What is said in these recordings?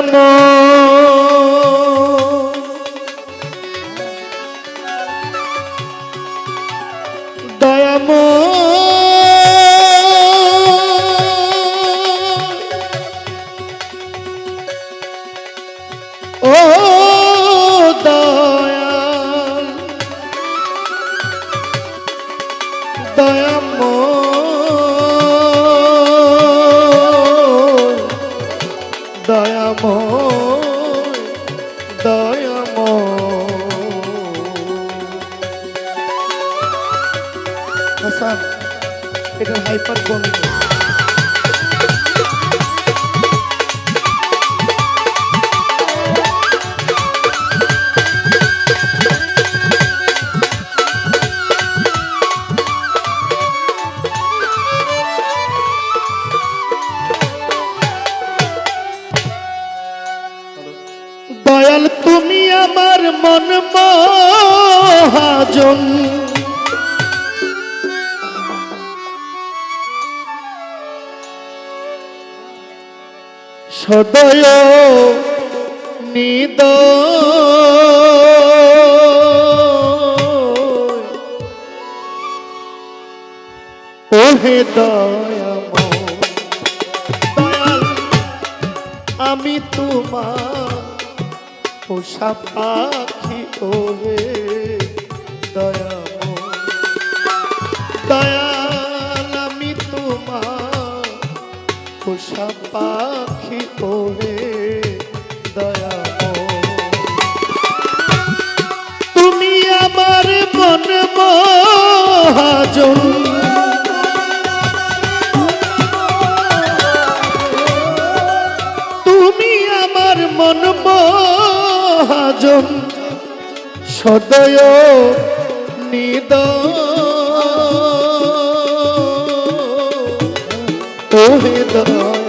জন্য। দয়াম ও এটা হাইপার বন্ধ দয়াল তুমি আমার মন মহাজন। সদয় নিদ। ওহে দয়াল আমি তোমার পোষা পাখি, ওহে দয়াময়। দয়াল, আমি তোমার পোষা পাখি মহাজন তুমি আমার মন মহাজন সদয় নিদ ওহে দয়াময়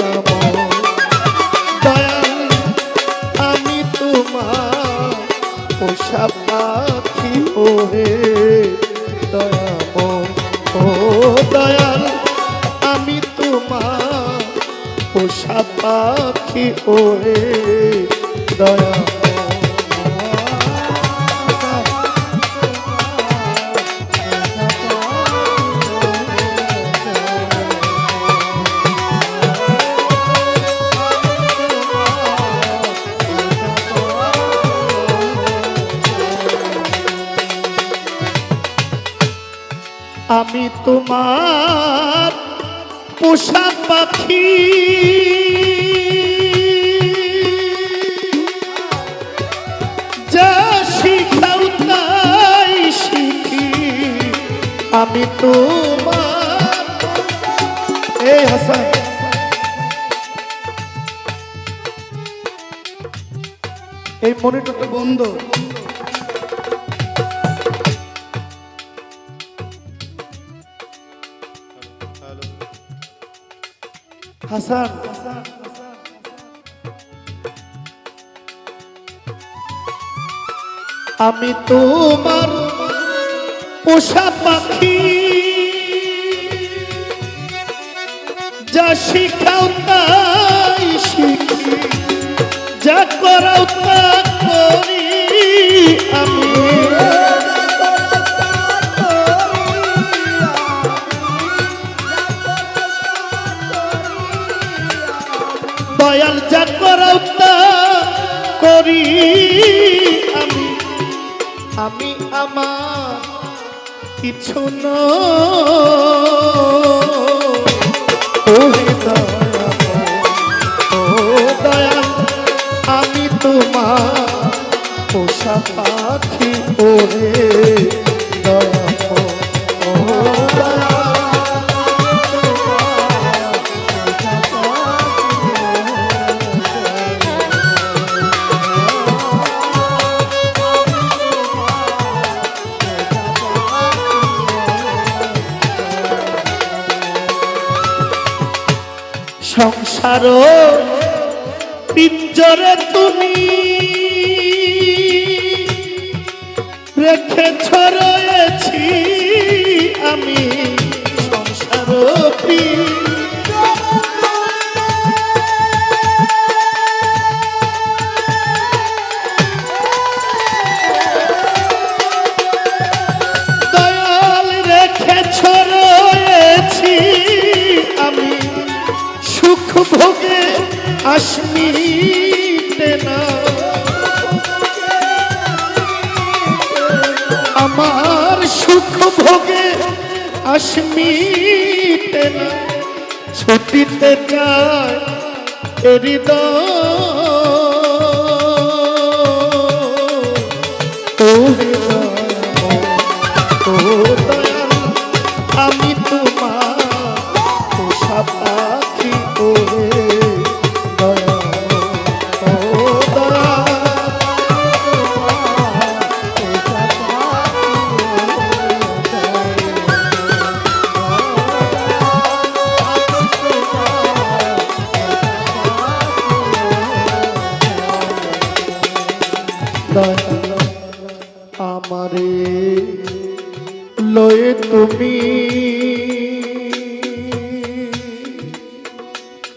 তোমার পোষা পাখি ওহে আমি তোমার পোষা পাখি। যা শিখাও তাই শিখি। আমি তোমার এই হাসান। এই মনিটরটা বন্ধ। হাসান। আমি তোমার পোষা পাখি। যা শিখাও তাই শিখি। যা করাও তা করি আমি। দয়াল যা করাও তা করি আমি। আমি আমার কিছু দয়াল, আমি তোমার পোষা পাখি ওরে দয়াময়। সংসার পিঞ্জরে তুমি রেখে ছড়েছি আমি। আসমিতে না। আমার সুখ ভোগে আসমিতে না। ছুটিতে চায় হৃদয়।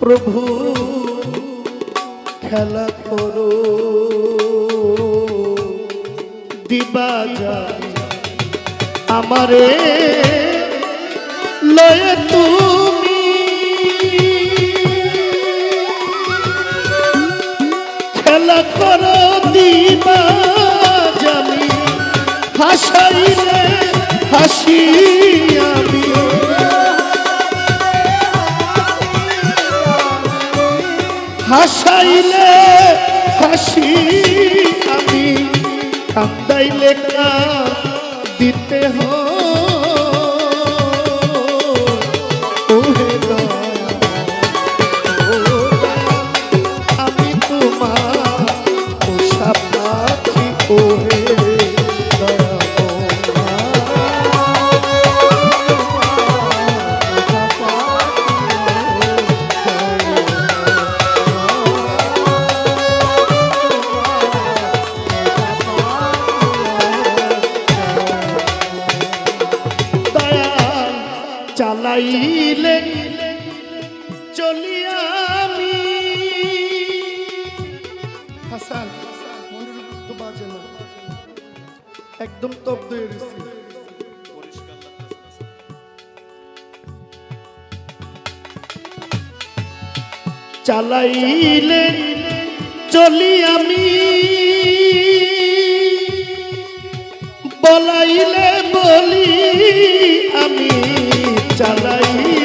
প্রভু, খেলা করো। দিবা যায় আমারে লয়ে তুমি। খেলা করো, দিবা জানি হাসাইলে হাসি আমি হাসাইলে হাসি আমি কান্দাইলে দিতে ওহে একদম তব্দ হয়ে গেছি চালাইলে চলি আমি। বলাইলে বলি আমি চালাইলে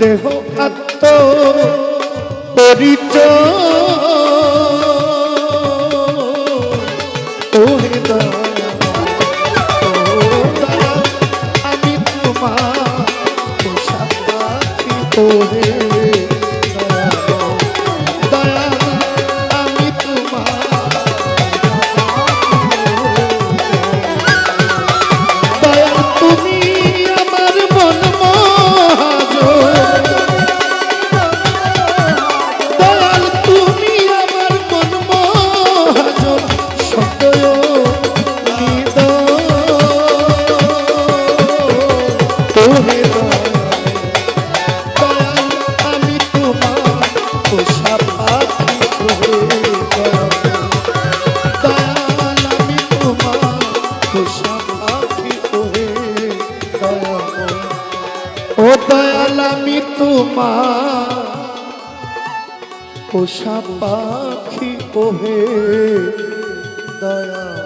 দেহ আত্ম পরিচয়। পোষা পাখি ওহে দয়া